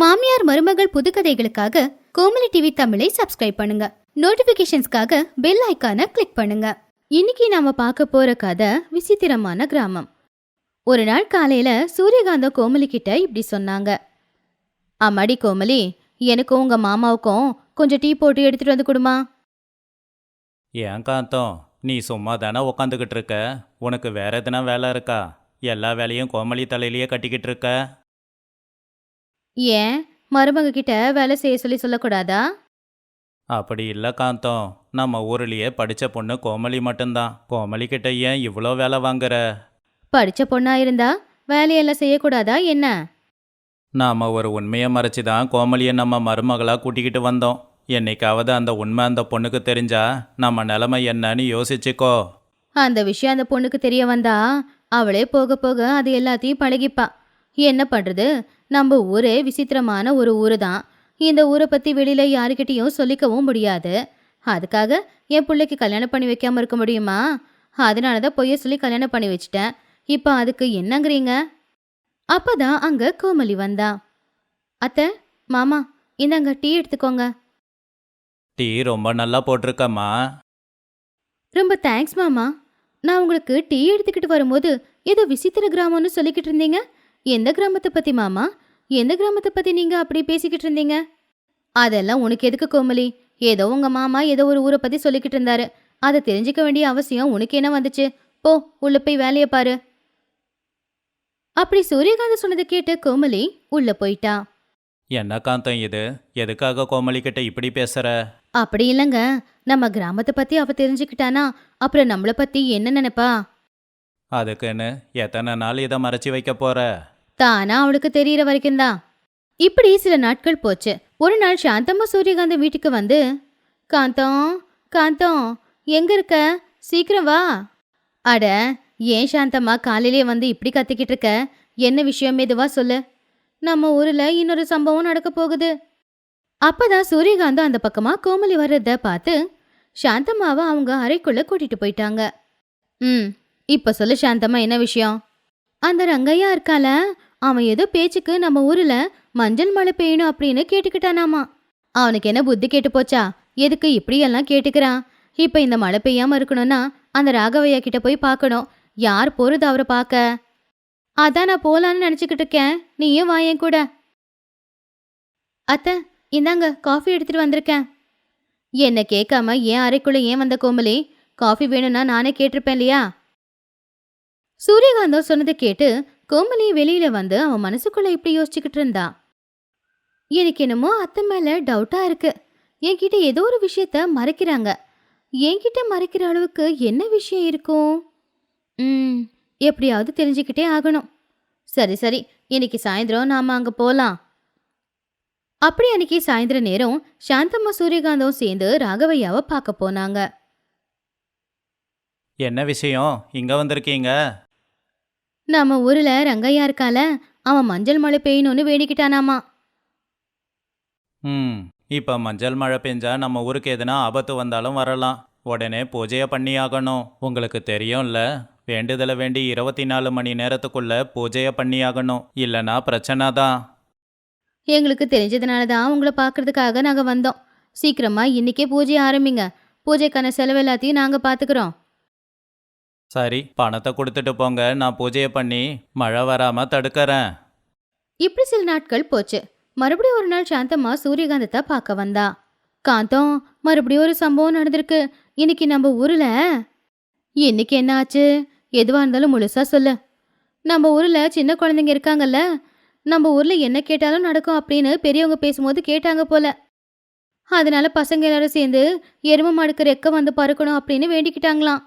மாமியார் மருமகள் புதுக்கதைகளுக்காக கோமலி டிவி தமிழை சப்ஸ்கிரைப் பண்ணுங்க. நோட்டிபிகேஷன்ஸ்க்காக பெல் ஐக்கானை கிளிக் பண்ணுங்க. இன்னைக்கு நாம பார்க்க போற கதை விசித்திரமான கிராமம். ஒரு நாள் காலையில சூரியகாந்தம் கோமலி கிட்ட இப்படி சொன்னாங்க. அம்மாடி கோமலி எனக்கும் உங்க மாமாவுக்கும் கொஞ்சம் டீ போட்டு எடுத்துட்டு வந்து கொடுமா. ஏன் காந்தம்? நீ சும்மா தானே உக்காந்துக்கிட்டு இருக்க? உனக்கு வேற எதுனா வேலை இருக்கா? எல்லா வேலையும் கோமலி தலையிலேயே கட்டிக்கிட்டு இருக்க? ஏன்? மருமக கிட்ட வேலை செய்ய சொல்லி சொல்லக்கூடாதா? அப்படி இல்லை காந்தம். நம்ம ஊர்லேயே படித்த பொண்ணு கோமலி மட்டும்தான். கோமலி கிட்ட ஏன் இவ்வளோ வேலை வாங்குற? படிச்ச பொண்ணா இருந்தா வேலையெல்லாம் செய்யக்கூடாதா என்ன? நாம் ஒரு உண்மையை மறைச்சி தான் கோமலியை நம்ம மருமகளாக கூட்டிக்கிட்டு வந்தோம். என்னைக்காவது அந்த உண்மை அந்த பொண்ணுக்கு தெரிஞ்சா நம்ம நிலைமை என்னன்னு யோசிச்சுக்கோ. அந்த விஷயம் அந்த பொண்ணுக்கு தெரிய வந்தா அவளே போக போக அது எல்லாத்தையும் பழகிப்பா. என்ன பண்றது? நம்ம ஊரே விசித்திரமான ஒரு ஊரு தான் இந்த ஊரை பத்தி வெளியில யாருக்கிட்டையும் சொல்லிக்கவும் முடியாது. அதுக்காக என் பிள்ளைக்கு கல்யாணம் பண்ணி வைக்காம இருக்க முடியுமா? அதனால தான் பொய்ய சொல்லி கல்யாணம் பண்ணி வச்சிட்டேன். இப்போ அதுக்கு என்னங்கிறீங்க? அப்பதான் அங்க கோமலி வந்தா. அத்தை மாமா இந்தாங்க டீ எடுத்துக்கோங்க. டீ ரொம்ப நல்லா போட்டிருக்கம்மா. ரொம்ப தேங்க்ஸ் மாமா. நான் உங்களுக்கு டீ எடுத்துக்கிட்டு வரும்போது ஏதோ விசித்திர கிராமம்னு சொல்லிக்கிட்டு இருந்தீங்க. எந்த கிராமத்தை பத்தி மாமா? எந்த கிராமத்தை பத்தி நீங்க அப்படி பேசிக்கிட்டு இருந்தீங்க? அதெல்லாம் உனக்கு எதுக்கு கோமலி ஏதோ உங்க மாமா ஏதோ ஒரு ஊரை பத்தி சொல்லிக்கிட்டு இருந்தாரு. அதை தெரிஞ்சுக்க வேண்டிய அவசியம் உனக்கு என்ன வந்துச்சு? போ உள்ள போய் வேலையை பாரு. அப்படி சூரியகாந்த் சொன்னதை கேட்டு கோமலி உள்ள போயிட்டா. என்ன காந்தம் இது? எதுக்காக கோமலி கிட்ட இப்படி பேசுற? அப்படி இல்லைங்க. நம்ம கிராமத்தை பத்தி அவ தெரிஞ்சுக்கிட்டானா அப்புறம் நம்மளை பத்தி என்ன நினைப்பா? அதுக்குன்னு எத்தனை நாள் இதை மறைச்சி வைக்க போற? தானா அவளுக்கு தெரியற வரைக்கும் தான். இப்படி சில நாட்கள் போச்சு. ஒரு நாள் சாந்தம்மா சூரியகாந்தம் வீட்டுக்கு வந்து காந்தம் காந்தம் எங்க இருக்க? சீக்கிரம் வா. அட ஏன் சாந்தம்மா காலையிலே வந்து இப்படி கத்திக்கிட்டு இருக்க? என்ன விஷயம் மெதுவா சொல்லு. நம்ம ஊர்ல இன்னொரு சம்பவம் நடக்க போகுது. அப்பதான் சூரியகாந்தம் அந்த பக்கமா கோமலி வர்றத பார்த்து சாந்தம்மாவை அவங்க அறைக்குள்ள கூட்டிட்டு போயிட்டாங்க. ம் இப்ப சொல்லு சாந்தம்மா என்ன விஷயம்? அந்த ரங்கையா இருக்கால அவன் ஏதோ பேச்சுக்கு நம்ம ஊர்ல மஞ்சள் மழை பெய்யணும் அப்படின்னு கேட்டுக்கிட்டானாமா. அவனுக்கு என்ன புத்தி கேட்டு போச்சா? எதுக்கு இப்படியெல்லாம் கேட்டுக்கிறான்? இப்போ இந்த மழை பெய்யாம இருக்கணும்னா அந்த ராகவையா கிட்ட போய் பார்க்கணும். யார் போறது அவரை பார்க்க? அதான் நான் போகலான்னு நினச்சிக்கிட்டு இருக்கேன். நீயும் வாயேன் கூட. அத்தை இந்தாங்க காஃபி எடுத்துட்டு வந்திருக்கேன். என்னை கேட்காம ஏன் அறைக்குள்ள ஏன் வந்த கோமலி காஃபி வேணும்னா நானே கேட்டிருப்பேன் இல்லையா? சூரியகாந்தம் சொன்னதை கேட்டு கோமலி வெளியில வந்து அவன் மனசுக்குள்ள இப்படி யோசிச்சுக்கிட்டு இருந்தா. எனக்கு என்னமோ அத்தை மேல டவுட்டா இருக்கு. என்கிட்ட ஏதோ ஒரு விஷயத்த மறைக்கிறாங்க. என்கிட்ட மறைக்கிற அளவுக்கு என்ன விஷயம் இருக்கும்? ம் எப்படியாவது தெரிஞ்சுக்கிட்டே ஆகணும். சரி சரி இன்னைக்கு சாயந்தரம் நாம அங்க போலாம். அப்படி அன்னைக்கு சாயந்தர நேரம் சாந்தம்மா சூரியகாந்தம் சேர்ந்து ராகவையாவை பார்க்க போனாங்க. என்ன விஷயம்? இங்க வந்திருக்கீங்க? நம்ம ஊர்ல ரங்கையா இருக்கால அவன் மஞ்சள் மழை பெய்யணும்னு வேண்டிக்கிட்டானாமா. ம் இப்போ மஞ்சள் மழை பெஞ்சா நம்ம ஊருக்கு எதுனா ஆபத்து வந்தாலும் வரலாம். உடனே பூஜையை பண்ணியாகணும். உங்களுக்கு தெரியும்ல வேண்டுதலை வேண்டி இருபத்தி நாலு மணி நேரத்துக்குள்ள பூஜையை பண்ணியாகணும். இல்லைன்னா பிரச்சனை தான். எங்களுக்கு தெரிஞ்சதுனால தான் உங்களை பார்க்கறதுக்காக நாங்க வந்தோம். சீக்கிரமா இன்னைக்கே பூஜை ஆரம்பிங்க. பூஜைக்கான செலவு எல்லாத்தையும் நாங்க பாத்துக்கிறோம். சரி பணத்தை கொடுத்துட்டு போங்க. நான் பூஜையை பண்ணி மழை வராமல் தடுக்கிறேன். இப்படி சில நாட்கள் போச்சு. மறுபடியும் ஒரு நாள் சாந்தம்மா சூரியகாந்தத்தை பார்க்க வந்தா. காந்தம் மறுபடியும் ஒரு சம்பவம் நடந்திருக்கு. இன்னைக்கு நம்ம ஊர்ல இன்னைக்கு என்ன ஆச்சு? எதுவா இருந்தாலும் முழுசா சொல்லு. நம்ம ஊர்ல சின்ன குழந்தைங்க இருக்காங்கல்ல. நம்ம ஊர்ல என்ன கேட்டாலும் நடக்கும் அப்படின்னு பெரியவங்க பேசும்போது கேட்டாங்க போல. அதனால பசங்க எல்லாரும் சேர்ந்து எரும மாடுக்கு ரெக்க வந்து பறக்கணும் அப்படின்னு வேண்டிக்கிட்டாங்களாம்.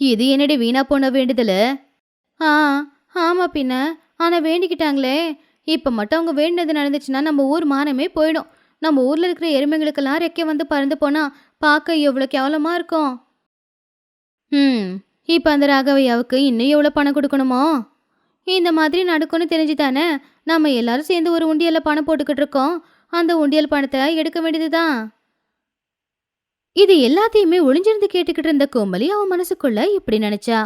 இது என்னடி வீணா போன வேண்டுதல்? ஆ ஆமா பின்ன. ஆனா வேண்டிக்கிட்டாங்களே. இப்ப மட்டும் அவங்க வேண்டினது நடந்துச்சுன்னா நம்ம ஊர் மானமே போயிடும். நம்ம ஊர்ல இருக்கிற எருமைகளுக்கெல்லாம் ரெக்கை வந்து பறந்து போனா பார்க்க எவ்வளவு கேவலமா இருக்கும். ம் இப்ப அந்த ராகவையாவுக்கு இன்னும் எவ்வளவு பணம் கொடுக்கணுமோ? இந்த மாதிரி நடக்கும்னு தெரிஞ்சுதானே நம்ம எல்லாரும் சேர்ந்து ஒரு உண்டியல்ல பணம் போட்டுக்கிட்டு இருக்கோம். அந்த உண்டியல் பணத்தை எடுக்க வேண்டியதுதான். இது எல்லாத்தையுமே ஒளிஞ்சிருந்து கேட்டுக்கிட்டு இருந்த கோமலி அவன் மனசுக்குள்ள இப்படி நினைச்சா.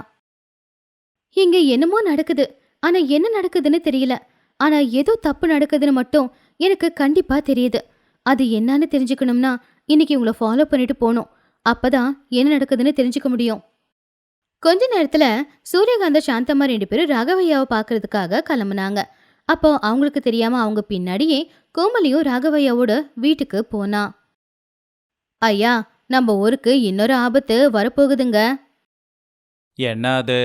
இங்க என்னமோ நடக்குது. ஆனா என்ன நடக்குதுன்னு தெரியல. ஆனா ஏதோ தப்பு நடக்குதுன்னு மட்டும் எனக்கு கண்டிப்பா தெரியுது. அது என்னன்னு தெரிஞ்சுக்கணும்னா இன்னைக்கு உங்களை ஃபாலோ பண்ணிட்டு போகணும் அப்பதான் என்ன நடக்குதுன்னு தெரிஞ்சுக்க முடியும். கொஞ்ச நேரத்துல சூரியகாந்த சாந்தம்மா ரெண்டு பேரும் ராகவையாவை பாக்குறதுக்காக கிளம்புனாங்க. அப்போ அவங்களுக்கு தெரியாம அவங்க பின்னாடியே கோமலியும் ராகவையாவோட வீட்டுக்கு போனா. ஐயா நம்ம ஊருக்கு இன்னொரு ஆபத்து வரப்போகுதுங்க. என்ன அது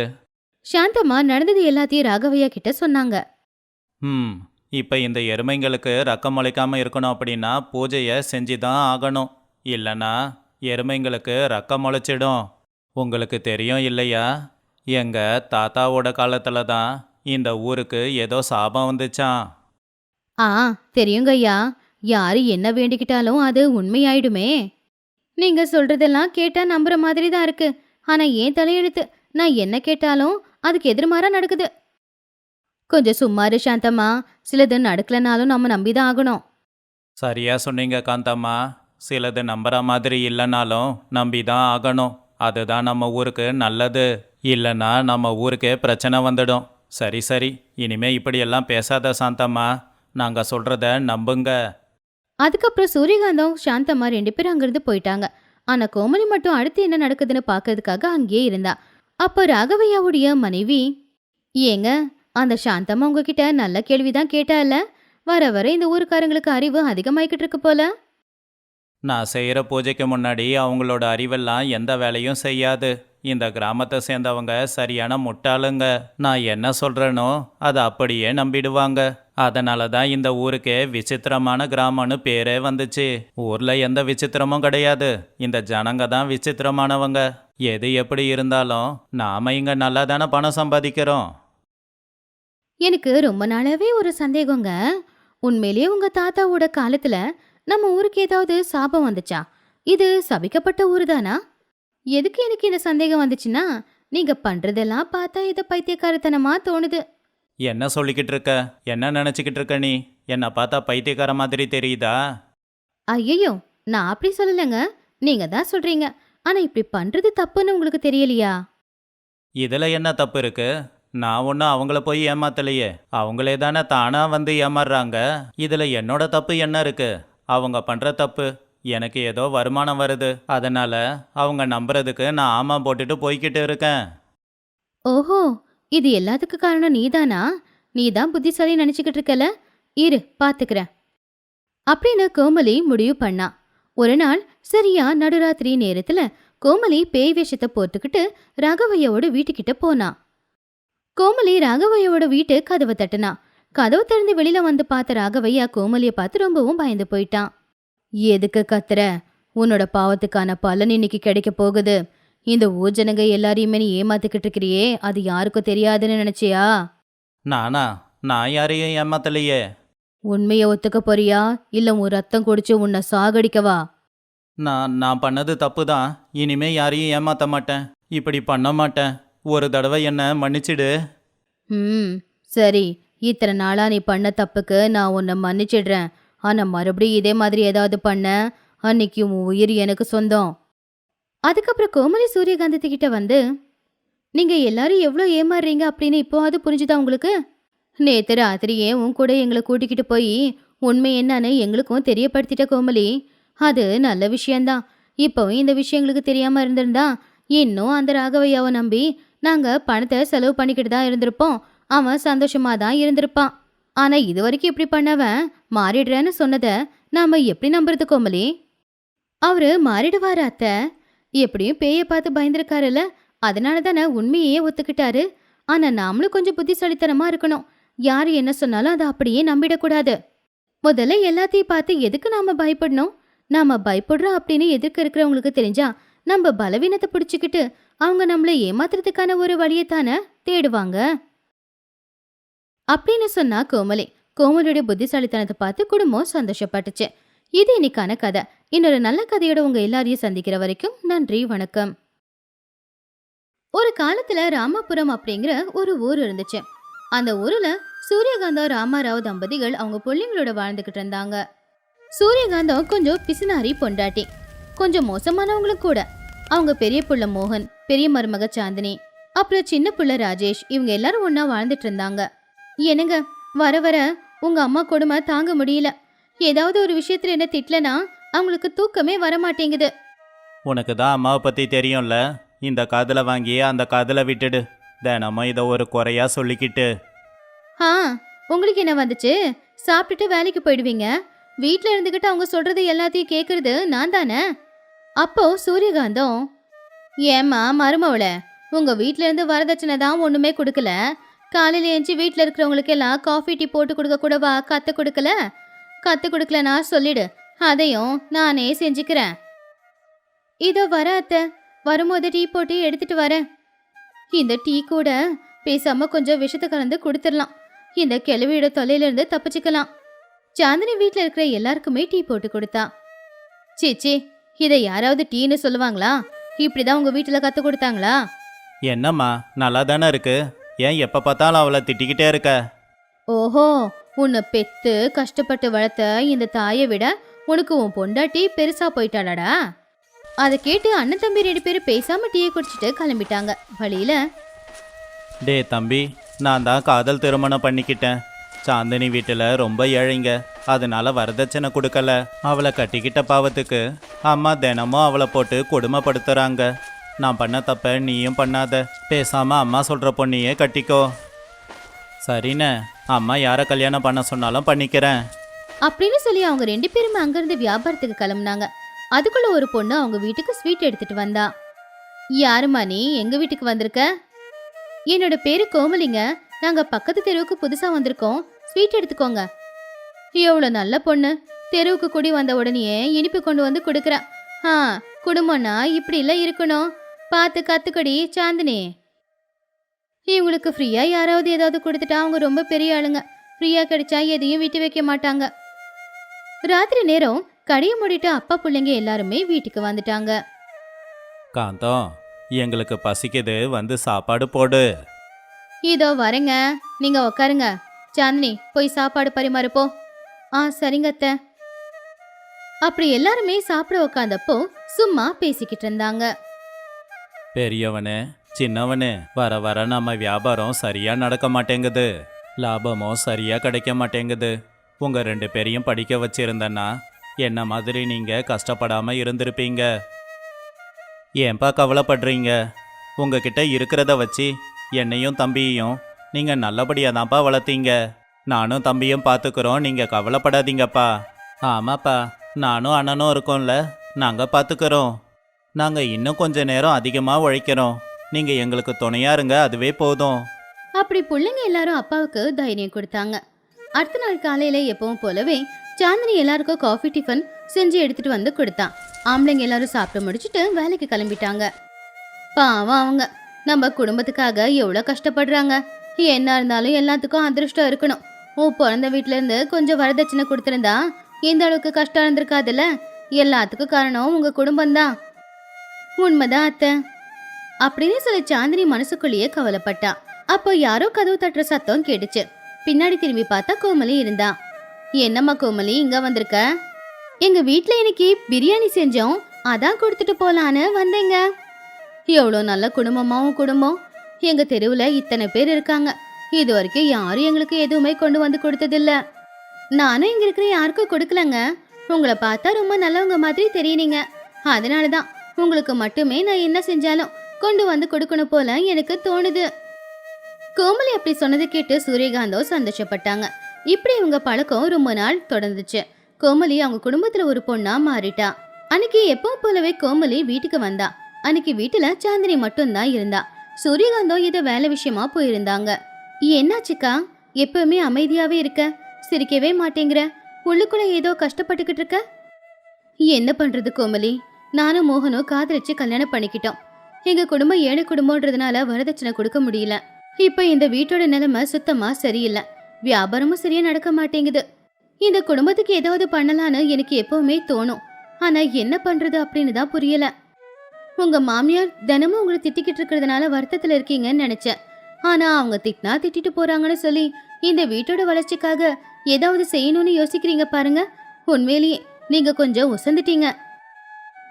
சாந்தம்மா நடந்தது எல்லாத்தையும் ராகவையா கிட்ட சொன்னாங்க. ம் இப்போ இந்த எருமைங்களுக்கு ரக்கம் முளைக்காம இருக்கணும் அப்படின்னா பூஜையை செஞ்சு தான் ஆகணும். இல்லைன்னா எருமைங்களுக்கு ரக்கம் முளைச்சிடும் உங்களுக்கு தெரியும் இல்லையா? எங்கள் தாத்தாவோட காலத்தில் தான் இந்த ஊருக்கு ஏதோ சாபம் வந்துச்சாம். ஆ தெரியுங்க ஐயா யாரு என்ன வேண்டிக்கிட்டாலும் அது உண்மையாயிடுமே. நீங்க சொல்றதெல்லாம் கேட்டா நம்புற மாதிரி தான் இருக்கு. ஆனா ஏன் தலையெழுத்து? நான் என்ன கேட்டாலும் அதுக்கு எதிர்மாறா நடக்குது. கொஞ்சம் சும்மாரு சாந்தம்மா. சிலது நடக்கலனாலும் நம்ம நம்பிதான் ஆகணும். சரியா சொன்னீங்க காந்தம்மா. சிலது நம்புற மாதிரி இல்லைனாலும் நம்பி தான் ஆகணும். அதுதான் நம்ம ஊருக்கு நல்லது. இல்லைன்னா நம்ம ஊருக்கே பிரச்சனை வந்துடும். சரி சரி. இனிமே இப்படியெல்லாம் பேசாத சாந்தம்மா. நாங்கள் சொல்கிறத நம்புங்க. அதுக்கப்புறம் சூரியகாந்தம் சாந்தம்மா ரெண்டு பேரும் அங்கிருந்து போயிட்டாங்க. ஆனா கோமலி மட்டும் அடுத்து என்ன நடக்குதுன்னு பார்க்கறதுக்காக அங்கேயே இருந்தா. அப்போ ராகவையாவுடைய மனைவி ஏங்க அந்த சாந்தம்மா உங்ககிட்ட நல்ல கேள்விதான் கேட்டால? வர வர இந்த ஊருக்காரங்களுக்கு அறிவு அதிகமாயிக்கிட்டு இருக்கு போல? நான் செய்கிற பூஜைக்கு முன்னாடி அவங்களோட அறிவெல்லாம் எந்த வேலையும் செய்யாது. இந்த கிராமத்தை சேர்ந்தவங்க சரியான முட்டாளுங்க. நான் என்ன சொல்கிறேனோ அதை அப்படியே நம்பிடுவாங்க. அதனால தான் இந்த ஊருக்கே விசித்திரமான கிராமம்னு பேரே வந்துச்சு. ஊரில் எந்த விசித்திரமும் கிடையாது. இந்த ஜனங்க தான் விசித்திரமானவங்க. எது எப்படி இருந்தாலும் நாம இங்கே நல்லா தானே பணம் சம்பாதிக்கிறோம். எனக்கு ரொம்ப நாளாவே ஒரு சந்தேகங்க. உண்மையிலேயே உங்க தாத்தாவோட காலத்துல நம்ம ஊருக்கு ஏதாவது சாபம் வந்துச்சா? இது சபிக்கப்பட்ட ஊரு தானா எதுக்கு எனக்கு இந்த சந்தேகம் வந்துச்சுன்னா நீங்க பண்றதெல்லாம் பார்த்தா இது பைத்தியக்காரத்தனமா தோணுது. என்ன சொல்லிக்கிட்டு இருக்க? என்ன நினச்சிக்கிட்டு இருக்க நீ? என்னை பார்த்தா பைத்தியக்கார மாதிரி தெரியுதா? ஐயோ நான் அப்படி சொல்லலைங்க. நீங்க தான் சொல்றீங்க. ஆனா இப்படி பண்றது தப்புன்னு உங்களுக்கு தெரியலையா? இதில் என்ன தப்பு இருக்கு? நான் ஒன்றும் அவங்கள போய் ஏமாத்தலையே. அவங்களே தானே தானாக வந்து ஏமாறுறாங்க. இதில் என்னோட தப்பு என்ன இருக்கு? அவங்க பண்ணுற தப்பு. எனக்கு ஏதோ வருமானம் வருது. அதனால அவங்க நம்புறதுக்கு நான் ஆமாம் போட்டுட்டு போய்கிட்டு இருக்கேன். ஓஹோ இது எல்லாத்துக்கும் காரணம் நீதானா? நீதான் புத்திசாலி நினைச்சுக்கிட்டு இருக்கல? இரு பாத்துக்கிறேன். அப்படின்னு கோமலி முடிவு பண்ணா. ஒரு நாள் சரியா நடுராத்திரி நேரத்துல கோமலி பேய் வேஷத்தை போட்டுக்கிட்டு ராகவையோட வீட்டுக்கிட்ட போனா. கோமலி ராகவையோட வீட்டு கதவை தட்டுனா. கதவு திறந்து வெளியில வந்து பார்த்த ராகவையா கோமலியை பார்த்து ரொம்பவும் பயந்து போயிட்டான். எதுக்கு கத்துற? உன்னோட பாவத்துக்கான பலன் இன்னைக்கு கிடைக்க போகுது. இந்த ஊர்ஜனங்க எல்லாரையுமே நீ ஏமாத்திக்கிட்டு இருக்கிறியே. அது யாருக்கும் தெரியாதுன்னு நினைச்சியா? நானா? நான் யாரையும் ஏமாத்தலையே. உண்மையை ஒத்துக்க போறியா? இல்ல உன் ரத்தம் குடிச்சு உன்னை சாகடிக்கவா? நான் நான் பண்ணது தப்பு தான் இனிமே யாரையும் ஏமாத்த மாட்டேன். இப்படி பண்ண மாட்டேன். ஒரு தடவை என்னை மன்னிச்சிடு. ம் சரி. இத்தனை நாளா நீ பண்ண தப்புக்கு நான் உன்னை மன்னிச்சிடுறேன். ஆனா மறுபடியும் இதே மாதிரி ஏதாவது பண்ண? அன்னைக்கு உன் உயிர் எனக்கு சொந்தம். அதுக்கப்புறம் கோமலி சூரியகாந்தத்து கிட்ட வந்து நீங்க எல்லாரும் எவ்வளோ ஏமாறுறீங்க அப்படின்னு இப்போவாது புரிஞ்சுதா உங்களுக்கு? நேத்து ராத்திரியே உன் கூட எங்களை கூட்டிக்கிட்டு போய் உண்மை என்னன்னு எங்களுக்கும் தெரியப்படுத்திட்ட கோமலி. அது நல்ல விஷயந்தான் இப்போவும் இந்த விஷயங்களுக்கு தெரியாம இருந்திருந்தா இன்னும் அந்த ராகவையாவை நம்பி நாங்க பணத்தை செலவு பண்ணிக்கிட்டு தான் இருந்திருப்போம். அவன் சந்தோஷமா தான் இருந்திருப்பான். ஆனா இது வரைக்கும் இப்படி பண்ணவன் மாறிடுறேன்னு சொன்னத நாம எப்படி நம்புறது கோமலி அவரு மாறிடுவாரு அத்தை. எப்படியும் பேய பார்த்து பயந்துருக்காருல்ல. அதனால தானே உண்மையே ஒத்துக்கிட்டாரு. ஆனா நாமளும் கொஞ்சம் புத்திசாலித்தனமா இருக்கணும். யாரு என்ன சொன்னாலும் அதை அப்படியே நம்பிடக்கூடாது. முதல்ல எல்லாத்தையும் பார்த்து எதுக்கு நாம பயப்படணும்? நாம பயப்படுறோம் அப்படின்னு எதிர்க்க இருக்கிறவங்களுக்கு தெரிஞ்சா நம்ம பலவீனத்தை பிடிச்சிக்கிட்டு அவங்க நம்மளை ஏமாத்துறதுக்கான ஒரு வழியை தானே தேடுவாங்க? அப்படின்னு சொன்னா கோமலி. கோமலியோட புத்திசாலித்தனத்தை பார்த்து குடும்பம் சந்தோஷப்பட்டுச்சு. இது இன்னைக்கான கதை. இன்னொரு நல்ல கதையோட உங்க எல்லாரையும் சந்திக்கிற வரைக்கும் நன்றி வணக்கம். ஒரு காலத்துல ராமபுரம் அப்படிங்கிற ஒரு ஊர் இருந்துச்சு. அந்த ஊர்ல சூரியகாந்தம் ராமாராவ் தம்பதிகள் அவங்க பிள்ளைங்களோட வாழ்ந்துகிட்டு இருந்தாங்க. சூரியகாந்தம் கொஞ்சம் பிசுனாரி பொண்டாட்டி. கொஞ்சம் மோசமானவங்களும் கூட. அவங்க பெரிய புள்ள மோகன் பெரிய மருமக சாந்தினி அப்புறம் சின்ன புள்ள ராஜேஷ் இவங்க எல்லாரும் ஒன்னா வாழ்ந்துட்டு இருந்தாங்க. என்னங்க வர வர உங்க அம்மா கொடுமை தாங்க முடியல. ஏதாவது ஒரு விஷயத்துல என்ன திட்டலனா அவங்களுக்கு தூக்கமே வர மாட்டேங்குது உனக்கு தான் அம்மாவை பற்றி தெரியும்ல. இந்த காதில் வாங்கி அந்த காதில் விட்டுடு. தினமும் இதை ஒரு குறையா சொல்லிக்கிட்டு. ஆ உங்களுக்கு என்ன வந்துச்சு? சாப்பிட்டுட்டு வேலைக்கு போயிடுவீங்க. வீட்ல இருந்துகிட்டு அவங்க சொல்றது எல்லாத்தையும் கேக்குறது நான் தானே? அப்போ சூரியகாந்தம் ஏம்மா மருமவள உங்க வீட்ல இருந்து வரதட்சணை தான் ஒண்ணுமே கொடுக்கல. காலையில் ஏஞ்சி வீட்டில் இருக்கிறவங்களுக்கு எல்லாம் காஃபி டீ போட்டு கொடுக்க கூடவா? கத்து கொடுக்கல? கத்து கொடுக்கலனா சொல்லிடு. அதையும் நானே செஞ்சுக்கிறேன். இதோ வர அத்தை. வரும்போது டீ போட்டு எடுத்துட்டு வரேன். இந்த டீ கூட பேசாம கொஞ்சம் விஷத்தை கலந்து கொடுத்துடலாம். இந்த கிழவியோட தொல்லையிலிருந்து தப்பிச்சுக்கலாம். சாந்தினி வீட்டில் இருக்கிற எல்லாருக்குமே டீ போட்டு கொடுத்தா. சீச்சி இதை யாராவது டீன்னு சொல்லுவாங்களா? இப்படிதான் உங்க வீட்டுல கத்து கொடுத்தாங்களா? என்னம்மா நல்லா தானே இருக்கு? ஏன் எப்போ பார்த்தாலும் அவளை திட்டிக்கிட்டே இருக்க? ஓஹோ உன்னை பெத்து கஷ்டப்பட்டு வளர்த்த இந்த தாயை விட உனக்கு உன் பொண்டாட்டி பெருசா போயிட்டாளாடா. அதை கேட்டு அண்ணன் தம்பி ரெண்டு பேரும் பேசாம டீயை குடிச்சிட்டு கிளம்பிட்டாங்க. வழியில டே தம்பி நான் தான் காதல் திருமணம் பண்ணிக்கிட்டேன். சாந்தினி வீட்டில் ரொம்ப ஏழைங்க. அதனால வரதட்சணை கொடுக்கல. அவளை கட்டிக்கிட்ட பாவத்துக்கு அம்மா தினமும் அவளை போட்டு கொடுமைப்படுத்துறாங்க. நான் பண்ண தப்ப நீயும் பண்ணாத. பேசாம அம்மா சொல்ற பொண்ணையே கட்டிக்கோ. சரிண்ணே அம்மா யாரை கல்யாணம் பண்ண சொன்னாலும் பண்ணிக்கிறேன். அப்படின்னு சொல்லி அவங்க ரெண்டு பேருமே அங்கிருந்து வியாபாரத்துக்கு கிளம்புனாங்க. அதுக்குள்ள ஒரு பொண்ணு அவங்க வீட்டுக்கு ஸ்வீட் எடுத்துட்டு வந்தா. யாரும்மா நீ? எங்க வீட்டுக்கு வந்திருக்க? என்னோட பேரு கோமலிங்க. நாங்க பக்கத்து தெருவுக்கு புதுசா வந்திருக்கோம். ஸ்வீட் எடுத்துக்கோங்க. எவ்வளவு நல்ல பொண்ணு. தெருவுக்கு குடி வந்த உடனேயே இனிப்பு கொண்டு வந்து கொடுக்குறா ஆ குடும்பம்னா இப்படி எல்லாம் இருக்கணும். பார்த்து கத்துக்கடி சாந்தினி. இவங்களுக்கு ஃப்ரீயா யாராவது ஏதாவது கொடுத்துட்டா அவங்க ரொம்ப பெரிய ஆளுங்க. ஃப்ரீயா கிடைச்சா எதையும் விட்டு வைக்க மாட்டாங்க. ராத்திரி நேரம் கடையை மூடிட்டு அப்பா பிள்ளைங்க எல்லாருமே வீட்டுக்கு வந்துட்டாங்க. காந்தம் எங்களுக்கு பசிக்குது வந்து சாப்பாடு போடு. இதோ வரேங்க. நீங்க உட்காருங்க சாந்தினி போய் சாப்பாடு பரிமாறு போ ஆ சரிங்க அத்தை. அப்படி எல்லாருமே சாப்பிட உட்காந்தப்போ சும்மா பேசிக்கிட்டு இருந்தாங்க. பெரியவனே சின்னவனே வர வர நம்ம வியாபாரம் சரியா நடக்க மாட்டேங்குது. லாபமும் சரியா கிடைக்க மாட்டேங்குது. உங்க ரெண்டு பேரையும் படிக்க வச்சிருந்தேன்னா என்ன மாதிரி நீங்க கஷ்டப்படாம இருந்திருப்பீங்க? ஏன்பா கவலைப்படுறீங்க? உங்ககிட்ட இருக்கிறத வச்சு என்னையும் தம்பியையும் நீங்க நல்லபடியாக தான்ப்பா வளர்த்தீங்க. நானும் தம்பியும் பார்த்துக்கிறோம் நீங்க கவலைப்படாதீங்கப்பா. ஆமாப்பா நானும் அண்ணனும் இருக்கோம்ல நாங்க பார்த்துக்கிறோம் நாங்கள் இன்னும் கொஞ்ச நேரம் அதிகமாக உழைக்கிறோம். நீங்கள் எங்களுக்கு துணையா இருங்க அதுவே போதும். அப்படி பிள்ளைங்க எல்லாரும் அப்பாவுக்கு தைரியம் கொடுத்தாங்க. அடுத்த நாள் காலையில எப்பவும் போலவே சாந்தினி எல்லாருக்கும் காஃபி டிஃபன் செஞ்சு எடுத்துட்டு வந்து கொடுத்தான் ஆம்பளைங்க எல்லாரும் சாப்பிட்டு முடிச்சிட்டு வேலைக்கு கிளம்பிட்டாங்க. பாவம் அவங்க. நம்ம குடும்பத்துக்காக எவ்வளோ கஷ்டப்படுறாங்க. என்ன இருந்தாலும் எல்லாத்துக்கும் அதிர்ஷ்டம் இருக்கணும். ஓ பிறந்த வீட்டிலேருந்து கொஞ்சம் வரதட்சணை கொடுத்துருந்தா இந்த அளவுக்கு கஷ்டம் இருந்திருக்காதுல்ல? எல்லாத்துக்கும் காரணம் உங்கள் குடும்பம்தான். உண்மைதான் அத்தை? அப்படின்னு சொல்லி சாந்தினி மனசுக்குள்ளேயே கவலைப்பட்டா. அப்போ யாரோ கதவு தட்டுற சத்தம் கேட்டுச்சு. பின்னாடி திரும்பி பார்த்தா கோமலி இருந்தா. என்னம்மா கோமலி இங்க வந்திருக்க? எங்க வீட்ல இன்னைக்கு பிரியாணி செஞ்சோம். அதான் கொடுத்துட்டு போலான்னு வந்தேங்க. எவ்வளோ நல்ல குடும்பமாவும் குடும்பம். எங்க தெருவுல இத்தனை பேர் இருக்காங்க. இது வரைக்கும் யாரும் எங்களுக்கு எதுவுமே கொண்டு வந்து கொடுத்ததில்ல. நானும் இங்க இருக்கிற யாருக்கும் கொடுக்கலங்க. உங்களை பார்த்தா ரொம்ப நல்லவங்க மாதிரி தெரியனீங்க அதனால தான் உங்களுக்கு மட்டுமே நான் என்ன செஞ்சாலும் கொண்டு வந்து கொடுக்கணும் போல எனக்கு தோணுது. கோமலி அப்படி சொன்னதை கேட்டு சூரியகாந்தோ சந்தோஷப்பட்டாங்க. இப்படி இவங்க பழக்கம் ரொம்ப நாள் தொடர்ந்துச்சு. கோமலி அவங்க குடும்பத்துல ஒரு பொண்ணா மாறிட்டா. அன்னைக்கு எப்போ போலவே கோமலி வீட்டுக்கு வந்தா. அன்னைக்கு வீட்டுல சாந்தினி மட்டும்தான் இருந்தா. சூரியகாந்தம் ஏதோ வேலை விஷயமா போயிருந்தாங்க. என்னாச்சுக்கா? எப்பவுமே அமைதியாவே இருக்க? சிரிக்கவே மாட்டேங்கிற? உள்ளுக்குள்ள ஏதோ கஷ்டப்பட்டுக்கிட்டு இருக்க? என்ன பண்றது கோமலி? நானும் மோகனும் காதலிச்சு கல்யாணம் பண்ணிக்கிட்டோம். எங்க குடும்பம் ஏழை குடும்பம்ன்றதுனால வரதட்சணை கொடுக்க முடியல. இப்ப இந்த வீட்டோட நிலைமை சுத்தமா சரியில்லை. வியாபாரமும் சரியா நடக்க மாட்டேங்குது. இந்த குடும்பத்துக்கு ஏதாவது பண்ணலான்னு எனக்கு எப்பவுமே தோணும். ஆனா என்ன பண்றது அப்படின்னு தான் புரியல. உங்க மாமியார் தினமும் உங்களை திட்டிக்கிட்டு இருக்கிறதுனால வருத்தத்துல இருக்கீங்கன்னு நினைச்சேன். ஆனா அவங்க திட்டினா திட்டிட்டு போறாங்கன்னு சொல்லி இந்த வீட்டோட வளர்ச்சிக்காக ஏதாவது செய்யணும்னு யோசிக்கிறீங்க பாருங்க. உண்மையிலேயே நீங்க கொஞ்சம் உசந்துட்டீங்க.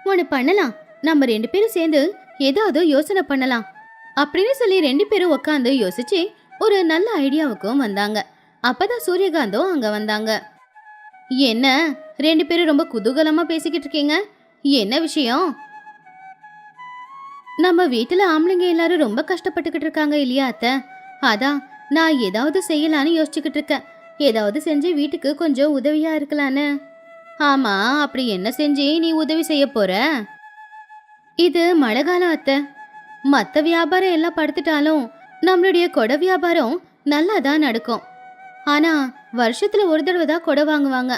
ஒன்று பண்ணலாம். நம்ம ரெண்டு பேரும் சேர்ந்து ஏதாவது யோசனை பண்ணலாம். அப்படின்னு சொல்லி ரெண்டு பேரும் உட்காந்து யோசிச்சு ஒரு நல்ல ஐடியாவுக்கும் வந்தாங்க. அப்பதான் சூரியகாந்தும் அங்க வந்தாங்க. என்ன? ரெண்டு பேரும் ரொம்ப குதூகலமா பேசிக்கிட்டு இருக்கீங்க? என்ன விஷயம்? நம்ம வீட்டுல ஆம்பளைங்க எல்லாரும் ரொம்ப கஷ்டப்பட்டுக்கிட்டு இருக்காங்க இல்லையா அத்தை? அதான் நான் ஏதாவது செய்யலான்னு யோசிச்சுக்கிட்டு இருக்கேன். ஏதாவது செஞ்சு வீட்டுக்கு கொஞ்சம் உதவியா இருக்கலான்னு. ஆமா அப்படி என்ன செஞ்சு நீ உதவி செய்ய போற? இது மழை காலம் அத்தை. மற்ற வியாபாரம் எல்லாம் படுத்துட்டாலும் நம்மளுடைய கொடை வியாபாரம் நல்லா தான் நடக்கும். ஆனா வருஷத்துல ஒரு தடவை தான் கொடை வாங்குவாங்க.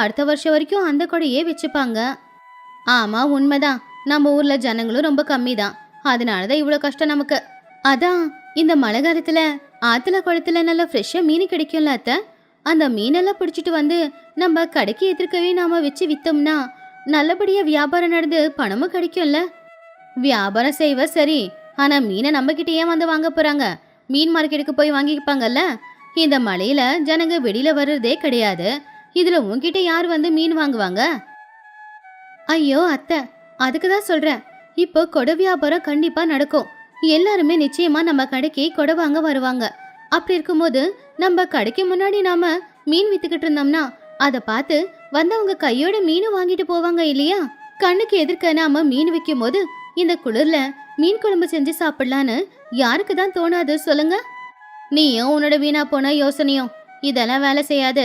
அடுத்த வருஷம் வரைக்கும் அந்த கொடையே வச்சுப்பாங்க. ஆமா உண்மைதான். நம்ம ஊர்ல ஜனங்களும் ரொம்ப கம்மி தான் அதனால தான் இவ்வளோ கஷ்டம் நமக்கு. அதான் இந்த மழை காலத்துல ஆத்துல குளத்துல நல்லா ஃப்ரெஷ்ஷா மீன் கிடைக்கும்ல அத்தை. அந்த மீனெல்லாம் பிடிச்சிட்டு வந்து நம்ம கடைக்கு எதிர்க்கவே நாம வச்சு வித்தோம்னா நல்லபடியா வியாபாரம் நடந்து பணமும் கிடைக்கும்ல. வியாபாரம் செய்வ சரி ஆனா மீனை நம்ம கிட்ட ஏன் வந்து வாங்க போறாங்க? மீன் மார்க்கெட்டுக்கு போய் வாங்கிப்பாங்கல்ல? இந்த மலையில ஜனங்க வெளியில வர்றதே கிடையாது. இதுல உன்கிட்ட யார் வந்து மீன் வாங்குவாங்க? ஐயோ அத்தை அதுக்கு தான் சொல்றேன். இப்போ கொடை வியாபாரம் கண்டிப்பா நடக்கும். எல்லாருமே நிச்சயமா நம்ம கடைக்கு கொடை வாங்க வருவாங்க. அப்படி இருக்கும்போது நம்ம கடைக்கு முன்னாடி நாம மீன் வித்துக்கிட்டு இருந்தோம்னா அதை பார்த்து வந்தவங்க கையோட மீன் வாங்கிட்டு போவாங்க இல்லையா? கண்ணுக்கு எதிர்க்க நாம மீன் விற்கும் போது இந்த குளிர்ல மீன் குழம்பு செஞ்சு சாப்பிடலான்னு யாருக்கு தான் தோணாது சொல்லுங்க. நீயும் உன்னோட வீணா போன யோசனையும் இதெல்லாம் வேலை செய்யாது.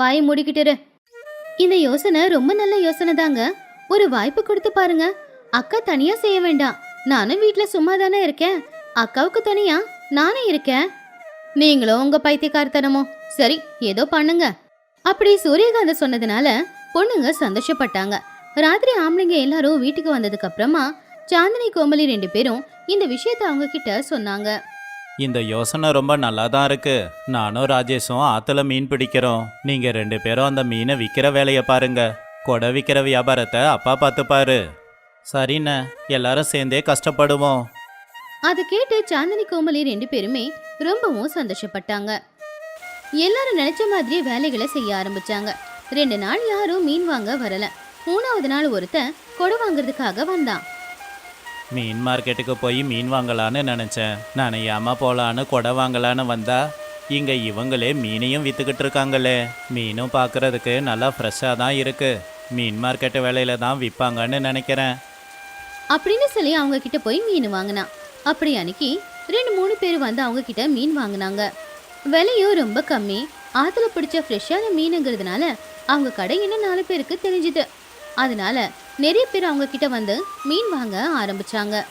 வாய் மூடிக்கிட்டுரு இந்த யோசனை ரொம்ப நல்ல யோசனை தாங்க. ஒரு வாய்ப்பு கொடுத்து பாருங்க. அக்கா தனியா செய்ய வேண்டாம். நானும் வீட்டுல சும்மா தானே இருக்கேன். அக்காவுக்கு தனியா நானே இருக்கேன். நீங்களும் உங்க பைத்தியக்காரத்தனமோ? சரி ஏதோ பண்ணுங்க. அப்படி சூரியகாந்த சொன்னதுனால பொண்ணுங்க சந்தோஷப்பட்டாங்க. ராத்திரி ஆம்பளைங்க எல்லாரும் வீட்டுக்கு வந்ததுக்கு அப்புறமா சாந்தினி கோமலி ரெண்டு பேரும் இந்த விஷயத்த அவங்க கிட்ட சொன்னாங்க. இந்த யோசனை ரொம்ப நல்லா தான் இருக்கு. நானும் ராஜேஷும் ஆத்துல மீன் பிடிக்கிறோம். நீங்க ரெண்டு பேரும் அந்த மீனை விற்கிற வேலையை பாருங்க. கொடை விற்கிற வியாபாரத்தை அப்பா பார்த்துப்பாரு. சரிண்ண எல்லாரும் சேர்ந்தே கஷ்டப்படுவோம். அதை கேட்டு சாந்தினி கோமலி ரெண்டு பேருமே ரொம்பவும் சந்தோஷப்பட்டாங்க. எல்லாரும் நினைச்ச மாதிரியே வேலைகளை செய்ய ஆரம்பிச்சாங்க. ரெண்டு நாள் யாரும் மீன் வாங்க வரல. மூணாவது நாள் ஒருத்தன் கொடை வாங்குறதுக்காக வந்தான். மீன் மார்க்கெட்டுக்கு போய் மீன் வாங்கலான்னு நினச்சேன். நான் ஏமா போகலான்னு கொடை வாங்கலான்னு வந்தா இங்கே இவங்களே மீனையும் விற்றுக்கிட்டு இருக்காங்களே. மீனும் பார்க்கறதுக்கு நல்லா ஃப்ரெஷ்ஷாக தான் இருக்கு. மீன் மார்க்கெட்டு வேலையில தான் விற்பாங்கன்னு நினைக்கிறேன். அப்படின்னு சொல்லி அவங்க கிட்ட போய் மீன் வாங்கினான். அப்படி அன்னைக்கு ரெண்டு மூணு பேர் வந்து அவங்க கிட்ட மீன் வாங்கினாங்க. விலையும் ரொம்ப கம்மி. ஆற்றுல பிடிச்ச ஃப்ரெஷ்ஷான மீனுங்கிறதுனால அவங்க கடை இன்னும் நாலு பேருக்கு தெரிஞ்சுது. அதனால நிறைய பேர் அவங்க கிட்ட வந்து மீன் வாங்க ஆரம்பிச்சாங்க.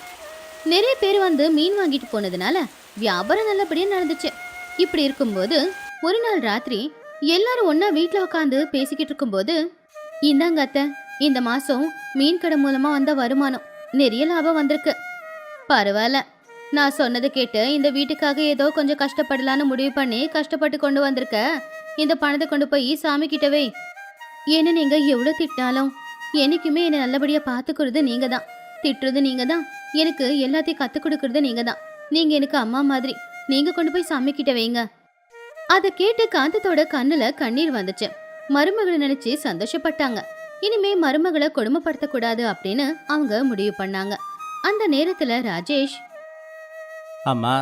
நிறைய பேர் வந்து மீன் வாங்கிட்டு போனதுனால வியாபாரம் நல்லபடியாக நடந்துச்சு. இப்படி இருக்கும்போது ஒரு நாள் ராத்திரி எல்லாரும் ஒன்றா வீட்டில் உட்காந்து பேசிக்கிட்டு இருக்கும்போது இந்தாங்க அத்தை இந்த மாதம் மீன் கடை மூலமாக வந்த வருமானம் நிறைய லாபம் வந்திருக்கு. பரவாயில்ல. நான் சொன்னதை கேட்டு இந்த வீட்டுக்காக ஏதோ கொஞ்சம் கஷ்டப்படலான்னு முடிவு பண்ணி கஷ்டப்பட்டு கொண்டு வந்திருக்க. இந்த பணத்தை கொண்டு போய் சாமி கிட்டவே என்ன நீங்க எவ்வளவு திட்டினாலும்? என்னைக்குமே என்னை நல்லபடியா பாத்துக்கிறது நீங்க தான் திட்டுறது நீங்க தான் எனக்கு எல்லாத்தையும் கற்றுக் கொடுக்கறது நீங்க தான் நீங்க எனக்கு அம்மா மாதிரி. நீங்க கொண்டு போய் சாமி கிட்ட வைங்க. அதை கேட்டு காந்தத்தோட கண்ணுல கண்ணீர் வந்துச்சு. மருமகளை நினைச்சு சந்தோஷப்பட்டாங்க. இனிமே மருமகளை கொடுமைப்படுத்தக்கூடாது அப்படின்னு அவங்க முடிவு பண்ணாங்க. அந்த நேரத்துல ராஜேஷ் அம்மா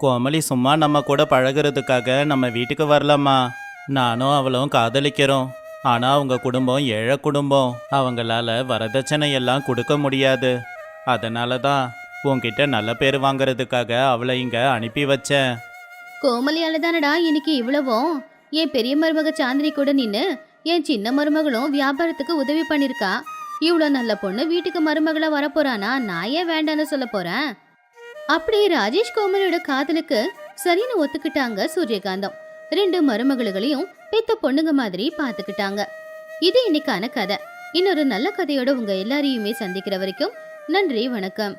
கோமலி சும்மா நம்ம கூட பழகுறதுக்காக நம்ம வீட்டுக்கு வரலாமா நானும் அவளும் காதலிக்கிறோம். ஆனால் அவங்க குடும்பம் ஏழை குடும்பம். அவங்களால வரதட்சணை எல்லாம் கொடுக்க முடியாது. அதனால தான் உன்கிட்ட நல்ல பேர் வாங்குறதுக்காக அவளை இங்கே அனுப்பி வச்சேன். கோமலியால தானடா இன்னைக்கு இவ்வளவும்? என் பெரிய மருமக சாந்தினி கூட நின்னு என் சின்ன மருமகளும் வியாபாரத்துக்கு உதவி பண்ணிருக்கா. இவ்வளோ நல்ல பொண்ணு வீட்டுக்கு மருமகளை வரப்போறானா? நான் ஏன் வேண்டான்னு சொல்ல போறேன்? அப்படி ராஜேஷ் கோமலியோட காதலுக்கு சரின்னு ஒத்துக்கிட்டாங்க சூரியகாந்தம். ரெண்டு மருமகளுகளையும் பெத்த பொண்ணுங்க மாதிரி பாத்துக்கிட்டாங்க இது இன்னைக்கான கதை. இன்னொரு நல்ல கதையோட உங்க எல்லாரையுமே சந்திக்கிற வரைக்கும் நன்றி வணக்கம்.